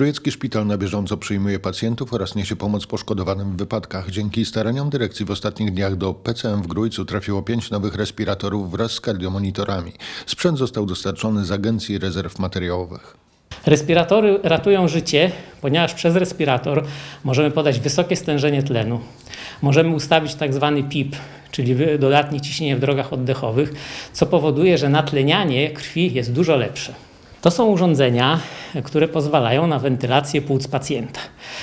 Grójecki Szpital na bieżąco przyjmuje pacjentów oraz niesie pomoc poszkodowanym w wypadkach. Dzięki staraniom dyrekcji w ostatnich dniach do PCM w Grójcu trafiło pięć nowych respiratorów wraz z kardiomonitorami. Sprzęt został dostarczony z Agencji Rezerw Materiałowych. Respiratory ratują życie, ponieważ przez respirator możemy podać wysokie stężenie tlenu. Możemy ustawić tak zwany PIP, czyli dodatnie ciśnienie w drogach oddechowych, co powoduje, że natlenianie krwi jest dużo lepsze. To są urządzenia, które pozwalają na wentylację płuc pacjenta.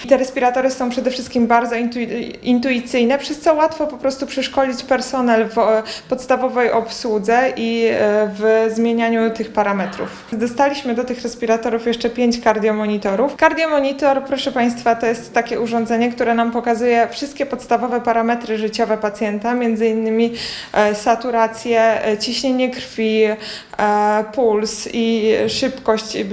Te respiratory są przede wszystkim bardzo intui- intuicyjne, przez co łatwo po prostu przeszkolić personel w podstawowej obsłudze i e, w zmienianiu tych parametrów. Dostaliśmy do tych respiratorów jeszcze pięć kardiomonitorów. Kardiomonitor, proszę Państwa, to jest takie urządzenie, które nam pokazuje wszystkie podstawowe parametry życiowe pacjenta, między innymi e, saturację, e, ciśnienie krwi, puls i szybkość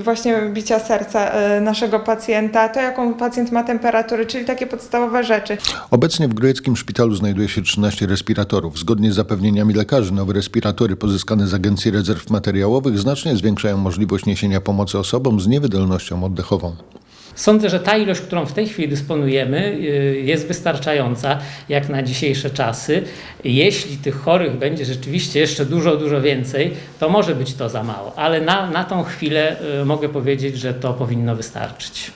właśnie bicia serca e, naszego pacjenta, to jaką pacjent ma temperaturę, czyli takie podstawowe rzeczy. Obecnie w Grójeckim Szpitalu znajduje się 13 respiratorów. Zgodnie z zapewnieniami lekarzy nowe respiratory pozyskane z Agencji Rezerw Materiałowych znacznie zwiększają możliwość niesienia pomocy osobom z niewydolnością oddechową. Sądzę, że ta ilość, którą w tej chwili dysponujemy, y, jest wystarczająca jak na dzisiejsze czasy. Jeśli tych chorych będzie rzeczywiście jeszcze dużo, dużo więcej, to może być to za mało, ale na, na tą chwilę y, mogę powiedzieć, że to powinno wystarczyć.